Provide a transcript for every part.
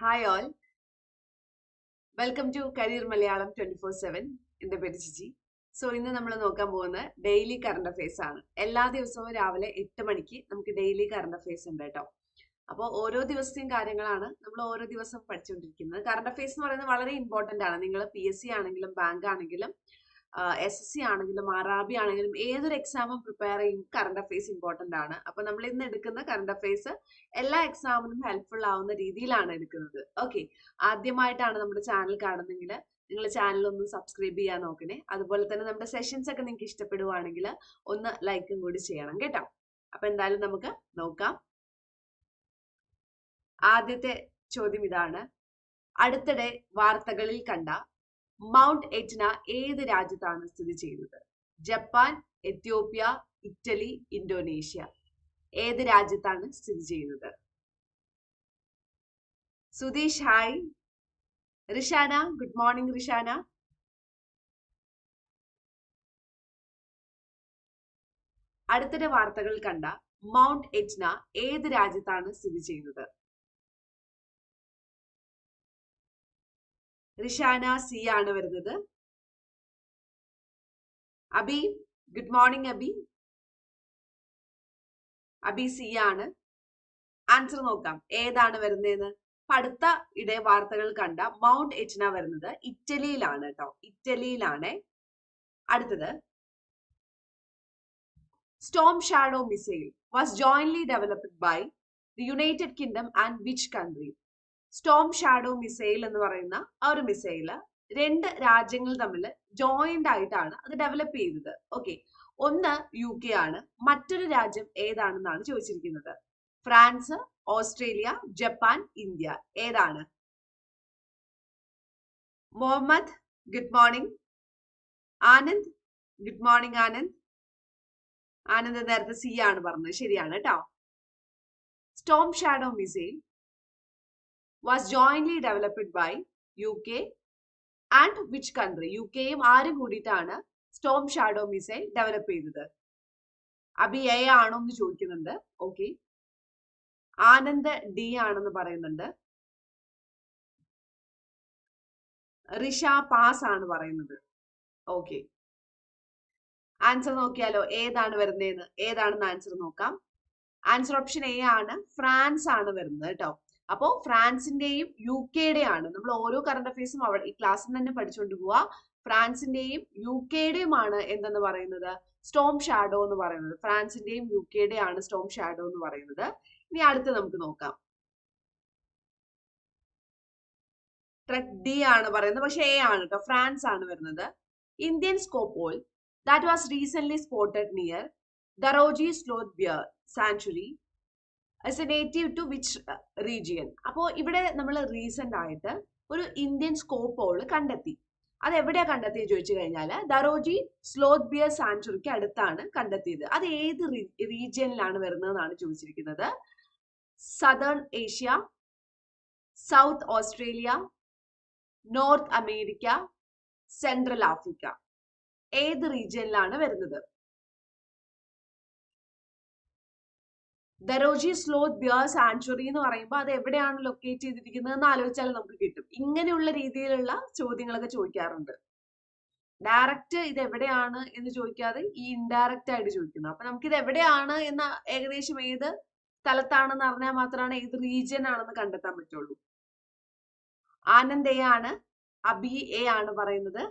Hi all welcome to career Malayalam twenty four seven എന്റെ പേര് ചിജി so ഇന്ന് നമ്മൾ നോക്കാൻ പോകുന്നത് ഡെയിലി കറണ്ട് അഫയേഴ്സ് ആണ്. എല്ലാ ദിവസവും രാവിലെ എട്ട് മണിക്ക് നമുക്ക് ഡെയിലി കറണ്ട് അഫയേഴ്സ് ഉണ്ട് കേട്ടോ. അപ്പോൾ ഓരോ ദിവസത്തെയും കാര്യങ്ങളാണ് നമ്മൾ ഓരോ ദിവസം പഠിച്ചുകൊണ്ടിരിക്കുന്നത്. കറണ്ട് അഫയേഴ്സ് എന്ന് പറയുന്നത് വളരെ ഇമ്പോർട്ടന്റ് ആണ്. നിങ്ങൾ പി എസ് സി ആണെങ്കിലും ബാങ്ക് ആണെങ്കിലും എസ് എസ് സി ആണെങ്കിലും അറാബി ആണെങ്കിലും ഏതൊരു എക്സാമും പ്രിപ്പയർ ചെയ്യും. കറണ്ട് അഫയേഴ്സ് ഇമ്പോർട്ടന്റ് ആണ്. അപ്പൊ നമ്മൾ ഇന്ന് എടുക്കുന്ന കറണ്ട് അഫയേഴ്സ് എല്ലാ എക്സാമിനും ഹെൽപ്ഫുൾ ആവുന്ന രീതിയിലാണ് എടുക്കുന്നത്. ഓക്കെ ആദ്യമായിട്ടാണ് നമ്മുടെ ചാനൽ കാണുന്നെങ്കിൽ നിങ്ങൾ ചാനൽ ഒന്ന് സബ്സ്ക്രൈബ് ചെയ്യാൻ നോക്കണേ. അതുപോലെ തന്നെ നമ്മുടെ സെഷൻസ് ഒക്കെ നിങ്ങൾക്ക് ഇഷ്ടപ്പെടുവാണെങ്കിൽ ഒന്ന് ലൈക്കും കൂടി ചെയ്യണം കേട്ടോ. അപ്പൊ എന്തായാലും നമുക്ക് നോക്കാം. ആദ്യത്തെ ചോദ്യം ഇതാണ്. അടുത്തിടെ വാർത്തകളിൽ കണ്ട മൗണ്ട് എറ്റ്ന ഏത് രാജ്യത്താണ് സ്ഥിതി ചെയ്യുന്നത്? Japan Ethiopia Italy Indonesia. ഏത് രാജ്യത്താണ് സ്ഥിതി ചെയ്യുന്നത്? Sudheesh hi Rishana good morning Rishana. അടുത്തിടെ വാർത്തകൾ കണ്ട മൗണ്ട് എറ്റ്ന ഏത് രാജ്യത്താണ് സ്ഥിതി ചെയ്യുന്നത്? റിഷാന സി ആണ് വരുന്നത്. Abi good morning Abi. Abi C ആണ്. ആൻസർ നോക്കാം. ഏതാണ് വരുന്നതെന്ന്? അടുത്ത ഇടെ വാർത്തകൾ കണ്ട മൗണ്ട് എറ്റ്ന വരുന്നത് ഇറ്റലിയിലാണ് കേട്ടോ ഇറ്റലിയിലാണ്. അടുത്തത്. Storm Shadow missile was jointly developed by the United Kingdom and which country Storm Shadow missile എന്ന് പറയുന്ന ആ ഒരു മിസൈൽ രണ്ട് രാജ്യങ്ങൾ തമ്മിൽ ജോയിന്റ് ആയിട്ടാണ് അത് ഡെവലപ്പ് ചെയ്തത്. ഓക്കെ ഒന്ന് യു കെ ആണ്. മറ്റൊരു രാജ്യം ഏതാണെന്നാണ് ചോദിച്ചിരിക്കുന്നത്? France Australia Japan India. ഏതാണ്? Muhammad good morning Anand good morning Anand. Anand നേരത്തെ സി ആണ് പറഞ്ഞത്. ശരിയാണ് കേട്ടോ. Storm Shadow missile was jointly developed by U K and which country U കെയും ആരും കൂടിയിട്ടാണ് സ്റ്റോം ഷാഡോ മിസൈൽ ഡെവലപ്പ് ചെയ്തത്. അബി എ ആണോ എന്ന് ചോദിക്കുന്നുണ്ട്. ഓക്കെ ആനന്ദ് ഡി ആണെന്ന് പറയുന്നുണ്ട്. റിഷ പാസ് ആണ് പറയുന്നത്. ഓക്കെ ആൻസർ നോക്കിയാലോ ഏതാണ് വരുന്നതെന്ന്? ഏതാണെന്ന് ആൻസർ നോക്കാം. ആൻസർ ഓപ്ഷൻ എ ആണ്. ഫ്രാൻസ് ആണ് വരുന്നത് കേട്ടോ. അപ്പോ ഫ്രാൻസിന്റെയും യു കെയുടെയും ആണ് നമ്മൾ ഓരോ കറണ്ട് അഫയേഴ്സും അവിടെ ഈ ക്ലാസ്സിൽ തന്നെ പഠിച്ചുകൊണ്ട് പോവാ. ഫ്രാൻസിന്റെയും യു കെയുടെയും ആണ് എന്തെന്ന് പറയുന്നത്? സ്റ്റോം ഷാഡോ എന്ന് പറയുന്നത്. ഫ്രാൻസിന്റെയും യു കെയുടെയും ആണ് സ്റ്റോം ഷാഡോ എന്ന് പറയുന്നത്. ഇനി അടുത്ത് നമുക്ക് നോക്കാം. ട്രെക് ഡി ആണ് പറയുന്നത്. പക്ഷെ എ ആണ് കേട്ടോ. ഫ്രാൻസ് ആണ് വരുന്നത്. Indian scops owl that was recent spotted near Daroji sloth bear sanctuary as a native to which region അപ്പോൾ ഇവിടെ നമ്മൾ റീസെന്റ് ആയിട്ട് ഒരു ഇന്ത്യൻ സ്കോപ്പോൾ കണ്ടെത്തി. അത് എവിടെയാണ് കണ്ടെത്തിയത് ചോദിച്ചു കഴിഞ്ഞാൽ ദറോജി സ്ലോത്ത് ബിയർ സാഞ്ചുറിക്ക് അടുത്താണ് കണ്ടെത്തിയത്. അത് ഏത് റീജിയനിലാണ് വരുന്നതെന്നാണ് ചോദിച്ചിരിക്കുന്നത്? Southern Asia south Australia north America central Africa ഏത് റീജിയനിലാണ് വരുന്നത്? ദരോജി സ്ലോത്ത് ബിയർ സാങ്ച്വറി എന്ന് പറയുമ്പോൾ അത് എവിടെയാണ് ലൊക്കേറ്റ് ചെയ്തിരിക്കുന്നത് എന്ന് ആലോചിച്ചാൽ നമുക്ക് കിട്ടും. ഇങ്ങനെയുള്ള രീതിയിലുള്ള ചോദ്യങ്ങളൊക്കെ ചോദിക്കാറുണ്ട്. ഡയറക്റ്റ് ഇത് എവിടെയാണ് എന്ന് ചോദിക്കാതെ ഈ ഇൻഡയറക്റ്റ് ആയിട്ട് ചോദിക്കുന്നത് അപ്പൊ നമുക്ക് ഇത് എവിടെയാണ് എന്ന ഏകദേശം ഏത് സ്ഥലത്താണെന്ന് അറിഞ്ഞാൽ മാത്രമാണ് ഏത് റീജിയൻ ആണെന്ന് കണ്ടെത്താൻ പറ്റുള്ളൂ. ആനന്ദ് എ ആണ് അബി എ ആണ് പറയുന്നത്.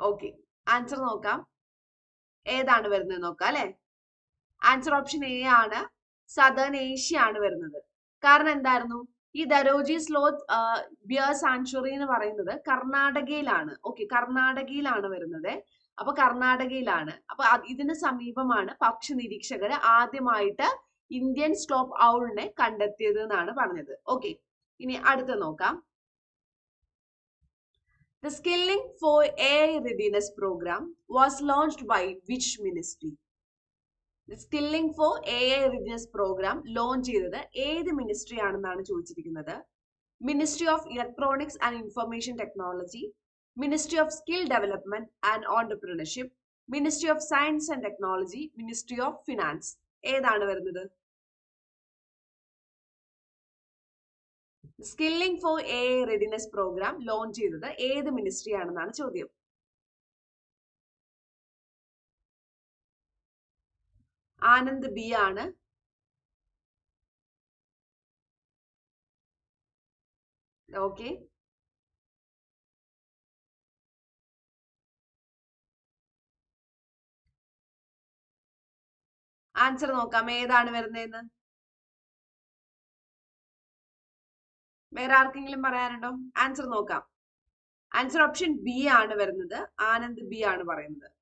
ഓക്കെ ആൻസർ നോക്കാം. ഏതാണ് വരുന്നത് നോക്കാം അല്ലെ? ആൻസർ ഓപ്ഷൻ എ ആണ്. സദേൺ ഏഷ്യ ആണ് വരുന്നത്. കാരണം എന്തായിരുന്നു? ഈ ദരോജി സ്ലോത്ത് ബിയർ സാങ്ച്വറി എന്ന് പറയുന്നത് കർണാടകയിലാണ്. ഓക്കെ കർണാടകയിലാണ് വരുന്നത്. അപ്പൊ കർണാടകയിലാണ്. അപ്പൊ ഇതിന് സമീപമാണ് പക്ഷി നിരീക്ഷകർ ആദ്യമായിട്ട് ഇന്ത്യൻ സ്ലോപ്പ് ഔളിനെ കണ്ടെത്തിയത് എന്നാണ് പറഞ്ഞത്. ഓക്കെ ഇനി അടുത്ത് നോക്കാം. The skilling for A Readiness program was launched by which ministry? Skilling for A I reviews program launch ചെയ്തത് ഏത് മിനിസ്ട്രി ആണെന്നാണ് ചോദിച്ചിരിക്കുന്നത്? Ministry of electronics and information technology ministry of skill development and entrepreneurship ministry of science and technology ministry of finance ഏതാണ് വരുന്നത്? Skilling for A readiness program launch ചെയ്തത് ഏത് ministry ആണെന്നാണ് ചോദ്യം. ആനന്ദ് ബി ആണ്. ഓക്കെ. ആൻസർ നോക്കാം. ഏതാണ് വരുന്നതെന്ന് വേറെ ആർക്കെങ്കിലും പറയാനുണ്ടോ? ആൻസർ നോക്കാം. ആൻസർ ഓപ്ഷൻ ബി ആണ് വരുന്നത്. ആനന്ദ് ബി ആണ് പറയുന്നത്.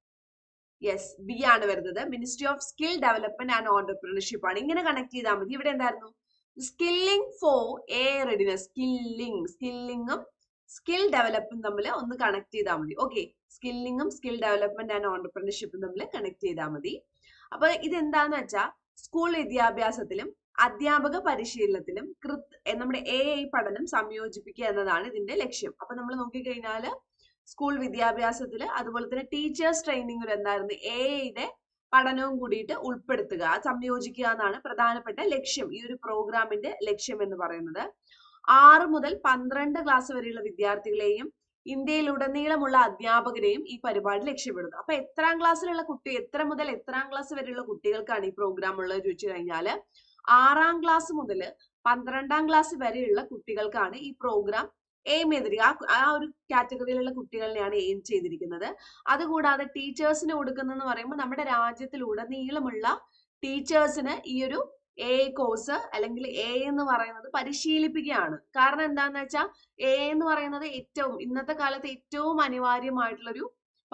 യെസ് ബി ആണ് വരുന്നത്. Ministry of skill development and entrepreneurship ആണ്. ഇങ്ങനെ കണക്ട് ചെയ്താൽ മതി. ഇവിടെ എന്തായിരുന്നു? Skilling for A readiness skilling സ്കില്ലിംഗും skill ഡെവലപ്പും തമ്മിൽ ഒന്ന് കണക്ട് ചെയ്താൽ മതി. ഓക്കെ സ്കില്ലിംഗും സ്കിൽ ഡെവലപ്മെന്റ് ആൻഡ് ഓണ്ടർപ്രണർഷിപ്പും തമ്മിൽ കണക്ട് ചെയ്താൽ മതി. അപ്പൊ ഇതെന്താന്ന് വെച്ചാൽ സ്കൂൾ വിദ്യാഭ്യാസത്തിലും അധ്യാപക പരിശീലനത്തിലും കൃത് നമ്മുടെ എ ഐ പഠനം സംയോജിപ്പിക്കുക എന്നതാണ് ഇതിന്റെ ലക്ഷ്യം. അപ്പൊ നമ്മൾ നോക്കിക്കഴിഞ്ഞാൽ സ്കൂൾ വിദ്യാഭ്യാസത്തിൽ അതുപോലെ തന്നെ ടീച്ചേഴ്സ് ട്രെയിനിങ്ങിൽ എന്തായിരുന്നു? എ ഐയുടെ പഠനവും കൂടിയിട്ട് ഉൾപ്പെടുത്തുക. സംയോജിക്കുക എന്നാണ് പ്രധാനപ്പെട്ട ലക്ഷ്യം. ഈ ഒരു പ്രോഗ്രാമിന്റെ ലക്ഷ്യം എന്ന് പറയുന്നത്. ആറ് മുതൽ പന്ത്രണ്ട് ക്ലാസ് വരെയുള്ള വിദ്യാർത്ഥികളെയും ഇന്ത്യയിലുടനീളമുള്ള അധ്യാപകരെയും ഈ പരിപാടി ലക്ഷ്യമിടുന്നു. അപ്പൊ എത്രാം ക്ലാസ്സിലുള്ള കുട്ടി എത്ര മുതൽ എത്രാം ക്ലാസ് വരെയുള്ള കുട്ടികൾക്കാണ് ഈ പ്രോഗ്രാം ഉള്ളത് ചോദിച്ചു കഴിഞ്ഞാൽ ആറാം ക്ലാസ് മുതൽ പന്ത്രണ്ടാം ക്ലാസ് വരെയുള്ള കുട്ടികൾക്കാണ് ഈ പ്രോഗ്രാം എയിം ചെയ്തിരിക്കുക ആ ഒരു കാറ്റഗറിയിലുള്ള കുട്ടികളെയാണ് എയിം ചെയ്തിരിക്കുന്നത്. അതുകൂടാതെ ടീച്ചേഴ്സിന് കൊടുക്കുന്നതെന്ന് പറയുമ്പോൾ നമ്മുടെ രാജ്യത്തിലുടനീളമുള്ള ടീച്ചേഴ്സിന് ഈ ഒരു എ കോഴ്സ് അല്ലെങ്കിൽ എ എന്ന് പറയുന്നത് പരിശീലിപ്പിക്കുകയാണ്. കാരണം എന്താന്ന് വെച്ചാൽ എ എന്ന് പറയുന്നത് ഏറ്റവും ഇന്നത്തെ കാലത്ത് ഏറ്റവും അനിവാര്യമായിട്ടുള്ളൊരു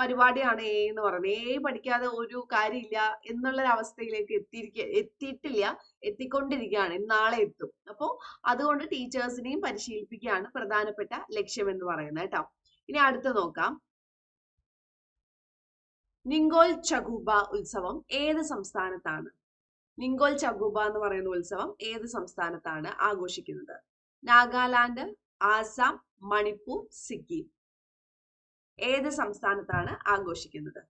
പരിപാടിയാണ് എ എന്ന് പറയുന്നത്. എ പഠിക്കാതെ ഒരു കാര്യമില്ല എന്നുള്ള അവസ്ഥയിലേക്ക് എത്തിയിരിക്ക എത്തിയിട്ടില്ല എത്തിക്കൊണ്ടിരിക്കുകയാണ്. നാളെ എത്തും. അപ്പോൾ അതുകൊണ്ട് ടീച്ചേഴ്സിനെയും പരിശീലിപ്പിക്കുകയാണ് പ്രധാനപ്പെട്ട ലക്ഷ്യം എന്ന് പറയുന്നത് കേട്ടോ. ഇനി അടുത്ത് നോക്കാം. നിങ്കോൽ ചഗൂബ ഉത്സവം ഏത് സംസ്ഥാനത്താണ്? നിങ്കോൽ ചഗൂബ എന്ന് പറയുന്ന ഉത്സവം ഏത് സംസ്ഥാനത്താണ് ആഘോഷിക്കുന്നത്? നാഗാലാൻഡ് ആസാം മണിപ്പൂർ സിക്കിം. ഏത് സംസ്ഥാനത്താണ് ആഘോഷിക്കുന്നത്?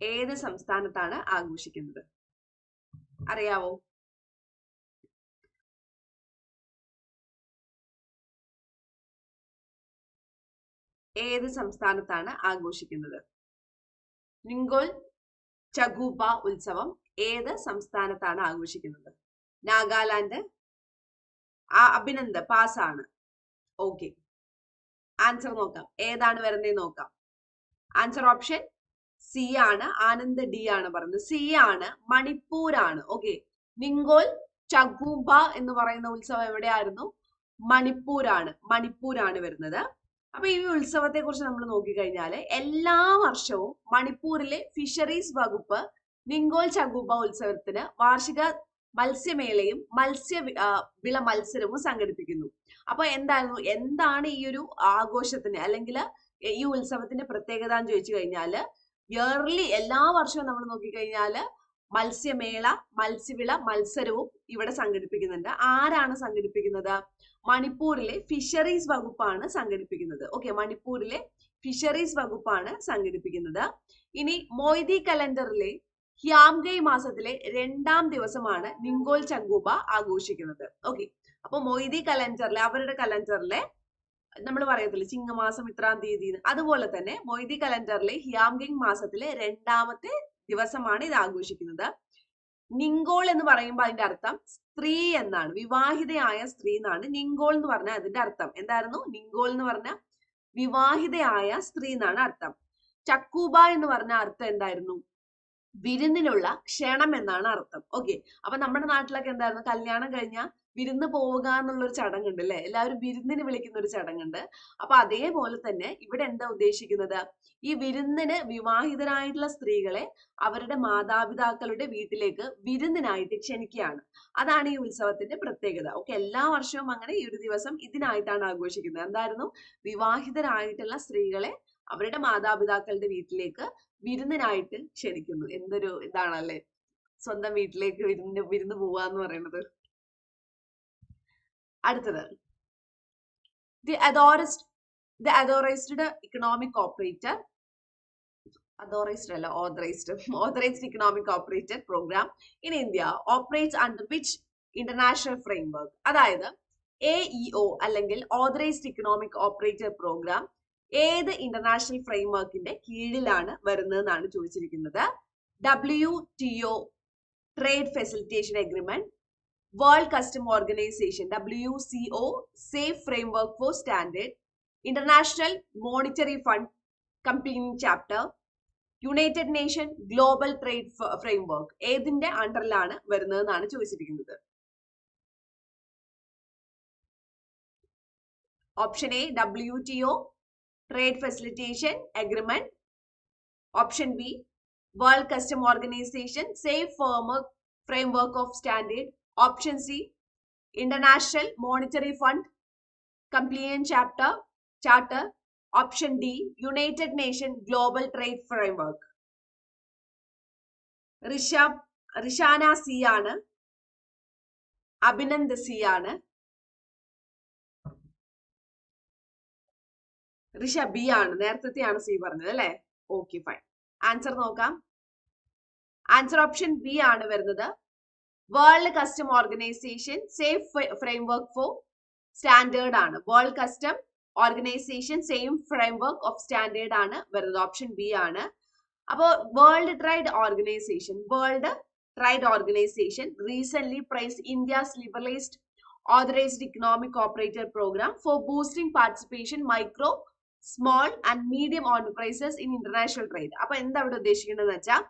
ഏത് സംസ്ഥാനത്താണ് ആഘോഷിക്കുന്നത്? അറിയാവോ? ഏത് സംസ്ഥാനത്താണ് ആഘോഷിക്കുന്നത്? നിങ്കോൽ ചഗൂബ ഉത്സവം ഏത് സംസ്ഥാനത്താണ് ആഘോഷിക്കുന്നത്? നാഗാലാൻഡ്. ആ അഭിനന്ദ് ആണ് ഓക്കെ. ആൻസർ നോക്കാം. ഏതാണ് വരുന്നത് നോക്കാം. ആൻസർ ഓപ്ഷൻ സി ആണ്. ആനന്ദ് ഡി ആണ് പറയുന്നത്. സി ആണ്. മണിപ്പൂർ ആണ്. ഓക്കെ. നിങ്കോൽ ചഗൂബ എന്ന് പറയുന്ന ഉത്സവം എവിടെയായിരുന്നു? മണിപ്പൂരാണ് മണിപ്പൂരാണ് വരുന്നത്. അപ്പൊ ഈ ഉത്സവത്തെ കുറിച്ച് നമ്മൾ നോക്കിക്കഴിഞ്ഞാൽ എല്ലാ വർഷവും മണിപ്പൂരിലെ ഫിഷറീസ് വകുപ്പ് നിങ്കോൽ ചഗൂബ ഉത്സവത്തിന് വാർഷിക മത്സ്യമേളയും മത്സ്യ വിള മത്സരവും സംഘടിപ്പിക്കുന്നു. അപ്പൊ എന്തായിരുന്നു എന്താണ് ഈ ഒരു ആഘോഷത്തിന് അല്ലെങ്കിൽ ഈ ഉത്സവത്തിന്റെ പ്രത്യേകത എന്ന് ചോദിച്ചു കഴിഞ്ഞാൽ ഇയർലി എല്ലാ വർഷവും നമ്മൾ നോക്കിക്കഴിഞ്ഞാൽ മത്സ്യമേള മത്സ്യവിള മത്സരവും ഇവിടെ സംഘടിപ്പിക്കുന്നുണ്ട്. ആരാണ് സംഘടിപ്പിക്കുന്നത്? മണിപ്പൂരിലെ ഫിഷറീസ് വകുപ്പാണ് സംഘടിപ്പിക്കുന്നത്. ഓക്കെ മണിപ്പൂരിലെ ഫിഷറീസ് വകുപ്പാണ് സംഘടിപ്പിക്കുന്നത്. ഇനി മൊയ്തി കലണ്ടറിലെ ഹ്യാംഗൈ മാസത്തിലെ രണ്ടാം ദിവസമാണ് നിങ്കോൽ ചങ്കൂബ ആഘോഷിക്കുന്നത്. ഓക്കെ അപ്പൊ മൊയ്തി കലണ്ടറിലെ അവരുടെ കലണ്ടറിലെ നമ്മൾ പറയത്തില്ല ചിങ്ങമാസം ഇത്രാം തീയതി അതുപോലെ തന്നെ മൊയ്തി കലണ്ടറിലെ ഹ്യാംഗിങ് മാസത്തിലെ രണ്ടാമത്തെ ദിവസമാണ് ഇത് ആഘോഷിക്കുന്നത്. നിങ്കോൾ എന്ന് പറയുമ്പോൾ അതിന്റെ അർത്ഥം സ്ത്രീ എന്നാണ്. വിവാഹിതയായ സ്ത്രീ എന്നാണ് നിങ്കോൾ എന്ന് പറഞ്ഞാൽ അതിന്റെ അർത്ഥം. എന്തായിരുന്നു? നിങ്കോൾ എന്ന് പറഞ്ഞ വിവാഹിതയായ സ്ത്രീ എന്നാണ് അർത്ഥം. ചക്കൂബ എന്ന് പറഞ്ഞ അർത്ഥം എന്തായിരുന്നു? വിരുന്നിനുള്ള ക്ഷണം എന്നാണ് അർത്ഥം. ഓക്കെ അപ്പൊ നമ്മുടെ നാട്ടിലൊക്കെ എന്തായിരുന്നു? കല്യാണം കഴിഞ്ഞാൽ വിരുന്ന് പോവുക എന്നുള്ള ഒരു ചടങ്ങുണ്ട് അല്ലെ എല്ലാവരും വിരുന്നിന് വിളിക്കുന്ന ഒരു ചടങ്ങുണ്ട്. അപ്പൊ അതേപോലെ തന്നെ ഇവിടെ എന്താ ഉദ്ദേശിക്കുന്നത്? ഈ വിരുന്നിന് വിവാഹിതരായിട്ടുള്ള സ്ത്രീകളെ അവരുടെ മാതാപിതാക്കളുടെ വീട്ടിലേക്ക് വിരുന്നിനായിട്ട് ക്ഷണിക്കുകയാണ്. അതാണ് ഈ ഉത്സവത്തിന്റെ പ്രത്യേകത. ഓക്കെ എല്ലാ വർഷവും അങ്ങനെ ഈ ഒരു ദിവസം ഇതിനായിട്ടാണ് ആഘോഷിക്കുന്നത്. എന്തായിരുന്നു? വിവാഹിതരായിട്ടുള്ള സ്ത്രീകളെ അവരുടെ മാതാപിതാക്കളുടെ വീട്ടിലേക്ക് വിരുന്നിനായിട്ട് ക്ഷണിക്കുന്നു. എന്തൊരു ഇതാണല്ലേ? സ്വന്തം വീട്ടിലേക്ക് വിരുന്ന് വിരുന്ന് പോവുക എന്ന് പറയുന്നത് അടുത്തത്. The authorist the authorised economic operator authorised അല്ല authorised authorised economic operator program in India operates under which international framework അതായത് എ ഇ ഒ അല്ലെങ്കിൽ ഓതറൈസ്ഡ് ഇക്കണോമിക് ഓപ്പറേറ്റർ പ്രോഗ്രാം ഏത് ഇന്റർനാഷണൽ ഫ്രെയിംവർക്കിന്റെ കീഴിലാണ് വരുന്നതെന്നാണ് ചോദിച്ചിരിക്കുന്നത്? W T O trade facilitation agreement World Custom Organization W C O safe framework for standard International Monetary Fund company chapter United Nation global trade framework ഏതിന്റെ അണ്ടറിലാണ് വരുന്നതെന്നാണ് ചോദിച്ചിരിക്കുന്നത്. Option A W T O trade facilitation agreement option B World Custom Organization safe framework framework of standard option C International Monetary Fund compliance chapter charter option D United Nation global trade framework Rishabh Rishana C ആണ്. Abhinand C ആണ്. Risha B ആണ്. നേരത്തെയാണ് C പറഞ്ഞത് അല്ലെ? Okay fine answer നോക്കാം. Answer option B ആണ് വരുന്നത്. World custom organisation safe framework for standard ആണ്. World custom organisation same framework of standard ആണ്. വരുന്നത് ഓപ്ഷൻ ബി ആണ്. അപ്പോൾ world trade organisation world trade organisation recent praise India's liberalised authorised economic operator programme for boosting participation micro small and medium enterprises in international trade അപ്പൊ എന്താ ഇവിടെ ഉദ്ദേശിക്കുന്നത് വെച്ചാൽ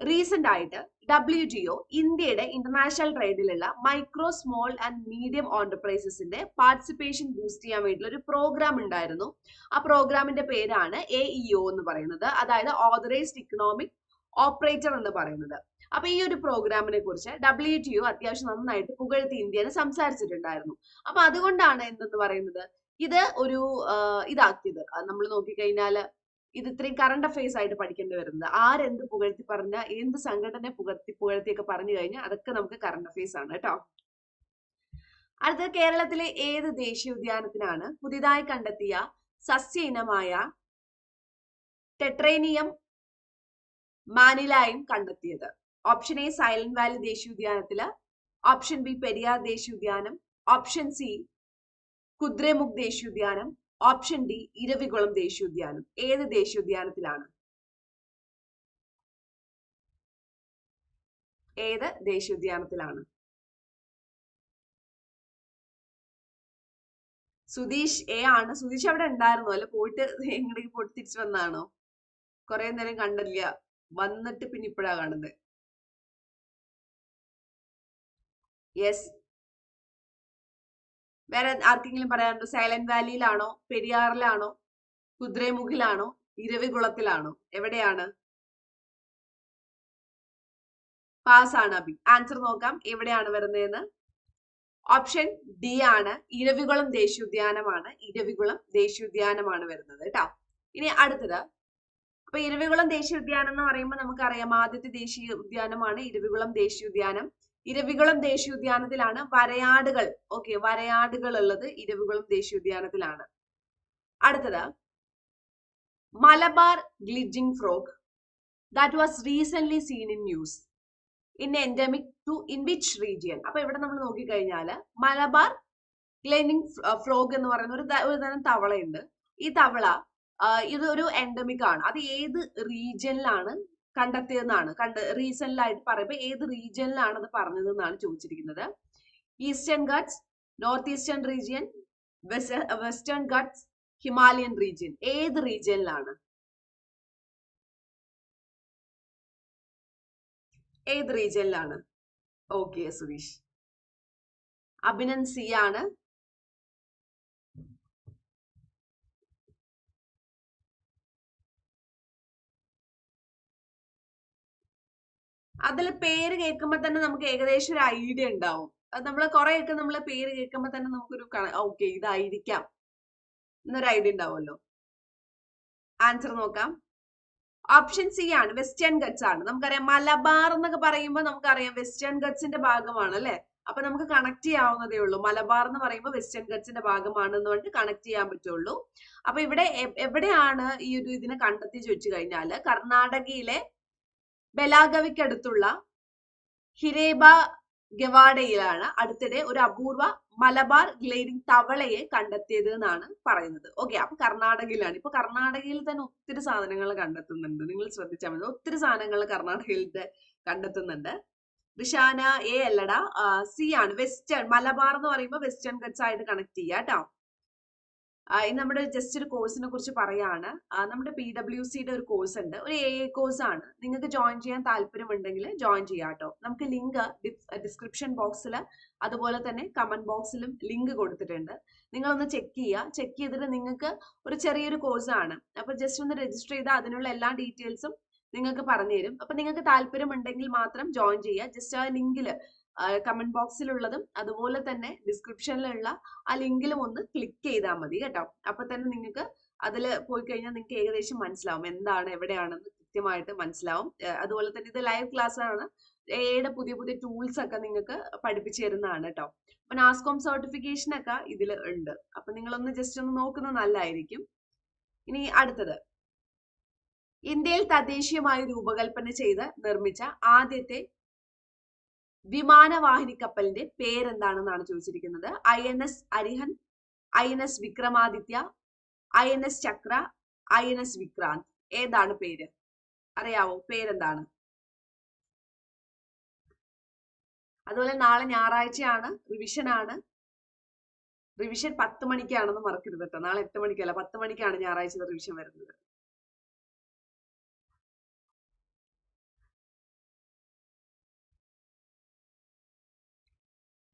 recent ആയിട്ട് ഡബ്ല്യു ടി ഒ ഇന്ത്യയുടെ international ട്രേഡിലുള്ള മൈക്രോ സ്മോൾ ആൻഡ് മീഡിയം ഓണ്ടർപ്രൈസസിന്റെ participation boost ചെയ്യാൻ വേണ്ടിയുള്ള ഒരു പ്രോഗ്രാം ഉണ്ടായിരുന്നു. ആ പ്രോഗ്രാമിന്റെ പേരാണ് എ ഇ ഒ എന്ന് പറയുന്നത്. അതായത് ഓതറൈസ്ഡ് ഇക്കണോമിക് ഓപ്പറേറ്റർ എന്ന് പറയുന്നത്. അപ്പൊ ഈ ഒരു പ്രോഗ്രാമിനെ കുറിച്ച് ഡബ്ല്യു ടി ഒ അത്യാവശ്യം നന്നായിട്ട് പുകഴ്ത്തി ഇന്ത്യയിൽ സംസാരിച്ചിട്ടുണ്ടായിരുന്നു. അപ്പൊ അതുകൊണ്ടാണ് എന്തെന്ന് പറയുന്നത്? ഇത് ഒരു ഇതാക്കിയത്. നമ്മൾ നോക്കിക്കഴിഞ്ഞാൽ ഇത് ഇത്രയും കറണ്ട് അഫയേഴ്സ് ആയിട്ട് പഠിക്കേണ്ടി വരുന്നത്. ആരെന്ത് പുകഴ്ത്തി പറഞ്ഞ എന്ത് സംഘടന പുകഴ്ത്തി പുകഴ്ത്തിയൊക്കെ പറഞ്ഞു കഴിഞ്ഞാൽ അതൊക്കെ നമുക്ക് കറണ്ട് അഫയേഴ്സ് ആണ് കേട്ടോ. അടുത്തത് കേരളത്തിലെ ഏത് ദേശീയ ഉദ്യാനത്തിനാണ് പുതിയതായി കണ്ടെത്തിയ സസ്യ ഇനമായ ടെട്രേനിയം മാനിലായും കണ്ടെത്തിയത്? ഓപ്ഷൻ എ സൈലന്റ് വാലി ദേശീയ ഉദ്യാനത്തിൽ ഓപ്ഷൻ ബി പെരിയാർ ദേശീയ ഉദ്യാനം ഓപ്ഷൻ സി കുദ്രേമുഖ് ദേശീയ ഉദ്യാനം ഓപ്ഷൻ ഡി ഇരവികുളം ദേശീയോദ്യാനം. ഏത് ദേശീയോദ്യാനത്തിലാണ്? ഏത് ദേശീയോദ്യാനത്തിലാണ്? സുതീഷ് എ ആണ്. സുധീഷ് അവിടെ ഉണ്ടായിരുന്നു? അല്ലെ പോയിട്ട് എങ്ങോട്ടേക്ക് പോയിട്ട് തിരിച്ചു വന്നാണോ കുറെ നേരം കണ്ടില്ല. വന്നിട്ട് പിന്നെ ഇപ്പോഴാ കാണുന്നത്. യെസ് വേറെ ആർക്കെങ്കിലും പറയാറുണ്ട് സൈലന്റ് വാലിയിലാണോ? പെരിയാറിലാണോ? കുതിരമുഖിലാണോ? ഇരവികുളത്തിലാണോ? എവിടെയാണ്? പാസ് ആണ് അബി ആൻസർ നോക്കാം. എവിടെയാണ് വരുന്നതെന്ന്? ഓപ്ഷൻ ഡി ആണ്. ഇരവികുളം ദേശീയോദ്യാനമാണ്. ഇരവികുളം ദേശീയോദ്യാനമാണ് വരുന്നത് കേട്ടോ. ഇനി അടുത്തത്. അപ്പൊ ഇരവികുളം ദേശീയോദ്യാനം എന്ന് പറയുമ്പോൾ നമുക്കറിയാം ആദ്യത്തെ ദേശീയ ഉദ്യാനമാണ് ഇരവികുളം ദേശീയോദ്യാനം. ഇരവികുളം ദേശീയോദ്യാനത്തിലാണ് വരയാടുകൾ. ഓക്കെ വരയാടുകൾ ഉള്ളത് ഇരവികുളം ദേശീയോദ്യാനത്തിലാണ്. അടുത്തത് Malabar gliding frog. That was recent seen in news in endemic to in which region അപ്പൊ ഇവിടെ നമ്മൾ നോക്കിക്കഴിഞ്ഞാൽ മലബാർ ഗ്ലെനിങ് ഫ്രോഗ് എന്ന് പറയുന്ന ഒരു ഒരു തരം തവളയുണ്ട്. ഈ തവള ഇത് ഒരു എൻഡമിക് ആണ്. അത് ഏത് റീജിയനിലാണ് കണ്ടെത്തിയതെന്നാണ്. കണ്ട് റീസെന്റിലായിട്ട് പറയുമ്പോൾ ഏത് റീജിയനിലാണ് അത് പറഞ്ഞതെന്നാണ് ചോദിച്ചിരിക്കുന്നത്. Eastern ghats north eastern region western ghats Himalayan region ഏത് റീജിയനിലാണ് ഏത് റീജിയനിലാണ് ഓക്കെ സുരീഷ്. അഭിനന്ദ് സി ആണ് അതിൽ പേര് കേൾക്കുമ്പോൾ തന്നെ നമുക്ക് ഏകദേശം ഒരു ഐഡിയ ഉണ്ടാവും. അത് നമ്മൾ കുറെയൊക്കെ നമ്മൾ പേര് കേൾക്കുമ്പോൾ തന്നെ നമുക്കൊരു ഓക്കെ ഇതായിരിക്കാം. എന്നൊരു ഐഡിയ ഉണ്ടാവുമല്ലോ. ആൻസർ നോക്കാം. ഓപ്ഷൻ സി ആണ് വെസ്റ്റേൺ ഗഡ്സ് ആണ്. നമുക്കറിയാം മലബാർ എന്നൊക്കെ പറയുമ്പോൾ നമുക്കറിയാം വെസ്റ്റേൺ ഗഡ്സിന്റെ ഭാഗമാണ് അല്ലെ? അപ്പൊ നമുക്ക് കണക്ട് ചെയ്യാവുന്നതേ ഉള്ളൂ. മലബാർ എന്ന് പറയുമ്പോൾ വെസ്റ്റേൺ ഗഡ്സിന്റെ ഭാഗമാണ് എന്ന് പറഞ്ഞിട്ട് കണക്ട് ചെയ്യാൻ പറ്റുള്ളൂ. അപ്പൊ ഇവിടെ എവിടെയാണ് ഈ ഒരു ഇതിനെ കണ്ടെത്തി ചോദിച്ചു കഴിഞ്ഞാൽ കർണാടകയിലെ ബെലാഗവിക്കടുത്തുള്ള ഹിരേബ ഗവാഡയിലാണ് അടുത്തിടെ ഒരു അപൂർവ മലബാർ ഗ്ലേഡിംഗ് തവളയെ കണ്ടെത്തിയത് എന്നാണ് പറയുന്നത്. ഓക്കെ അപ്പൊ കർണാടകയിലാണ്. ഇപ്പൊ കർണാടകയിൽ തന്നെ ഒത്തിരി സാധനങ്ങൾ കണ്ടെത്തുന്നുണ്ട്. നിങ്ങൾ ശ്രദ്ധിച്ചാൽ മതി. ഒത്തിരി സാധനങ്ങൾ കർണാടകയിൽ കണ്ടെത്തുന്നുണ്ട്. റിഷാന എ അല്ലടാ സി ആണ്. വെസ്റ്റേൺ മലബാർ എന്ന് പറയുമ്പോൾ വെസ്റ്റേൺ ഗട്ട്സ് ആയിട്ട് കണക്ട് ചെയ്യാട്ടോ കേട്ടോ നമ്മുടെ ജസ്റ്റ് ഒരു കോഴ്സിനെ കുറിച്ച് പറയാണ്. നമ്മുടെ പി ഡബ്ല്യു സിയുടെ ഒരു കോഴ്സ് ഉണ്ട്. ഒരു എ എ കോഴ്സ് ആണ്. നിങ്ങൾക്ക് ജോയിൻ ചെയ്യാൻ താല്പര്യമുണ്ടെങ്കിൽ ജോയിൻ ചെയ്യാം കേട്ടോ. നമുക്ക് ലിങ്ക് ഡിസ്ക്രിപ്ഷൻ ബോക്സിൽ അതുപോലെ തന്നെ കമന്റ് ബോക്സിലും ലിങ്ക് കൊടുത്തിട്ടുണ്ട്. നിങ്ങളൊന്ന് ചെക്ക് ചെയ്യുക ചെക്ക് ചെയ്തിട്ട് നിങ്ങൾക്ക് ഒരു ചെറിയൊരു കോഴ്സ് ആണ്. അപ്പോൾ ജസ്റ്റ് ഒന്ന് രജിസ്റ്റർ ചെയ്താൽ അതിനുള്ള എല്ലാ ഡീറ്റെയിൽസും നിങ്ങൾക്ക് പറഞ്ഞു തരും അപ്പൊ നിങ്ങൾക്ക് താല്പര്യമുണ്ടെങ്കിൽ മാത്രം ജോയിൻ ചെയ്യുക ജസ്റ്റ് ആ ലിങ്കിൽ കമന്റ് ബോക്സിലുള്ളതും അതുപോലെ തന്നെ ഡിസ്ക്രിപ്ഷനിലുള്ള ആ ലിങ്കിലും ഒന്ന് ക്ലിക്ക് ചെയ്താൽ മതി കേട്ടോ. അപ്പൊ തന്നെ നിങ്ങൾക്ക് അതിൽ പോയി കഴിഞ്ഞാൽ നിങ്ങൾക്ക് ഏകദേശം മനസ്സിലാവും എന്താണ് എവിടെയാണെന്ന് കൃത്യമായിട്ട് മനസ്സിലാവും. അതുപോലെ തന്നെ ഇത് ലൈവ് ക്ലാസ് ആണ്. എയുടെ പുതിയ പുതിയ ടൂൾസ് ഒക്കെ നിങ്ങൾക്ക് പഠിപ്പിച്ചു തരുന്നതാണ് കേട്ടോ. അപ്പൊ നാസ്കോം സർട്ടിഫിക്കേഷൻ ഒക്കെ ഇതിൽ ഉണ്ട്. അപ്പൊ നിങ്ങളൊന്ന് ജസ്റ്റ് ഒന്ന് നോക്കുന്നത് നല്ലതായിരിക്കും ഇനി അടുത്തത്. ഇന്ത്യയിൽ തദ്ദേശീയമായി രൂപകൽപ്പന ചെയ്ത് നിർമ്മിച്ച ആദ്യത്തെ വിമാനവാഹിനി കപ്പലിന്റെ പേരെന്താണെന്നാണ് ചോദിച്ചിരിക്കുന്നത്? I N S Arihant I N S Vikramaditya I N S Chakra I N S Vikrant. ഏതാണ് പേര്? അറിയാവോ? പേരെന്താണ്? അതുപോലെ നാളെ ഞായറാഴ്ചയാണ് റിവിഷൻ ആണ് റിവിഷൻ പത്ത് മണിക്കാണെന്ന് മറക്കരുത് കേട്ടോ. നാളെ എട്ട് മണിക്കല്ല പത്ത് മണിക്കാണ് ഞായറാഴ്ച റിവിഷൻ വരുന്നത്.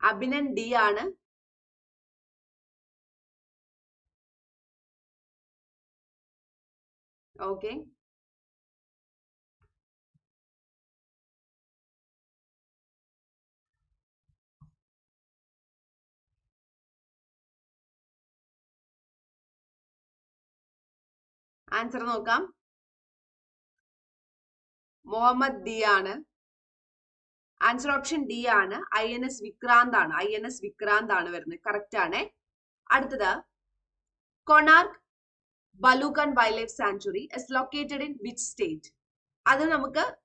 അഭിനൻ ഡി ആണ്. ഓക്കെ ആൻസർ നോക്കാം. മുഹമ്മദ് ഡി ആണ്. ആൻസർ ഓപ്ഷൻ ഡി ആണ്. ഐ എൻ എസ് വിക്രാന്ത് ആണ്. ഐ എൻ എസ് വിക്രാന്ത് ആണ് വരുന്നത്. കറക്റ്റ് ആണ്. അടുത്തത്. Konark Balukhand wildlife sanctuary is located in which state അത് നമുക്ക്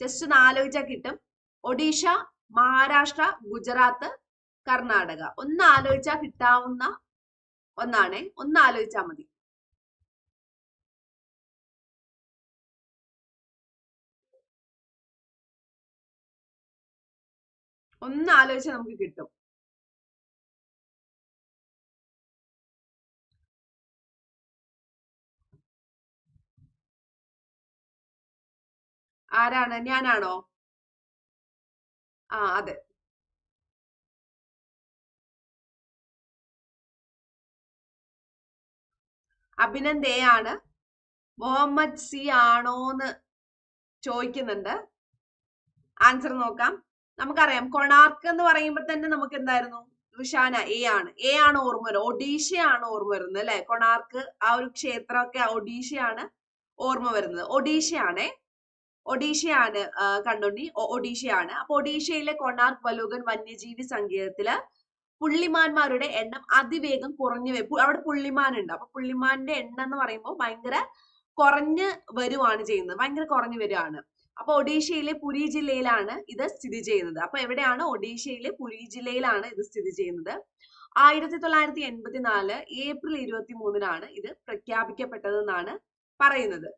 ജസ്റ്റ് ഒന്ന് ആലോചിച്ചാൽ കിട്ടും. ഒഡീഷ മഹാരാഷ്ട്ര ഗുജറാത്ത് കർണാടക. ഒന്ന് ആലോചിച്ചാൽ കിട്ടാവുന്ന ഒന്നാണ്. ഒന്ന് ആലോചിച്ചാൽ മതി. ഒന്ന് ആലോചിച്ചാൽ നമുക്ക് കിട്ടും. ആരാണ്? ഞാനാണോ? ആ അതെ. അഭിനന്ദ് എ ആണ്. മുഹമ്മദ് സി ആണോന്ന് ചോദിക്കുന്നുണ്ട്. ആൻസർ നോക്കാം. നമുക്കറിയാം. കൊണാർക്ക് എന്ന് പറയുമ്പോൾ തന്നെ നമുക്ക് എന്തായിരുന്നു ഋഷാന എ ആണ്. എ ആണ് ഓർമ്മ വരുന്നത്. ഒഡീഷയാണ് ഓർമ്മ വരുന്നത് അല്ലെ? കൊണാർക്ക് ആ ഒരു ക്ഷേത്രമൊക്കെ ഒഡീഷയാണ് ഓർമ്മ വരുന്നത്. ഒഡീഷയാണേ? ഒഡീഷയാണ് കണ്ടുണ്ടി? ഒഡീഷയാണ്. അപ്പൊ ഒഡീഷയിലെ കൊണാർക്ക് ബലൂഗൻ വന്യജീവി സങ്കേതത്തിൽ പുള്ളിമാന്മാരുടെ എണ്ണം അതിവേഗം കുറഞ്ഞു വരും. അവിടെ പുള്ളിമാൻ ഉണ്ട് അപ്പൊ പുള്ളിമാന്റെ എണ്ണം എന്ന് പറയുമ്പോൾ ഭയങ്കര കുറഞ്ഞ് വരുവാണ് ചെയ്യുന്നത്. ഭയങ്കര കുറഞ്ഞു വരികയാണ്. അപ്പൊ ഒഡീഷയിലെ പുരി ജില്ലയിലാണ് ഇത് സ്ഥിതി ചെയ്യുന്നത്. അപ്പൊ എവിടെയാണ് ഒഡീഷയിലെ പുരി ജില്ലയിലാണ് ഇത് സ്ഥിതി ചെയ്യുന്നത്? ആയിരത്തി തൊള്ളായിരത്തി എൺപത്തിനാല് ഏപ്രിൽ ഇരുപത്തി മൂന്നിനാണ് ഇത് പ്രഖ്യാപിക്കപ്പെട്ടതെന്നാണ് പറയുന്നത്.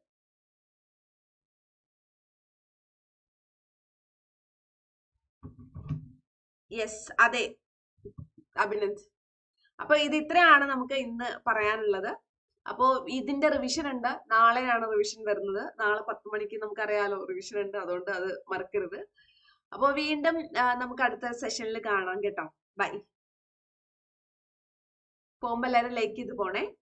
യെസ് അതെ. അഭിനന്ദ്. അപ്പൊ ഇത് ഇത്രയാണ് നമുക്ക് ഇന്ന് പറയാനുള്ളത്. അപ്പോ ഇതിന്റെ റിവിഷൻ ഉണ്ട്. നാളെയാണ് റിവിഷൻ വരുന്നത്. നാളെ പത്ത് മണിക്ക് നമുക്കറിയാലോ റിവിഷൻ ഉണ്ട്. അതുകൊണ്ട് അത് മറക്കരുത്. അപ്പോ വീണ്ടും നമുക്ക് അടുത്ത സെഷനിൽ കാണാം കേട്ടോ. ബൈ പോകുമ്പോ എല്ലാവരും ലൈക്ക് ചെയ്ത് പോണേ.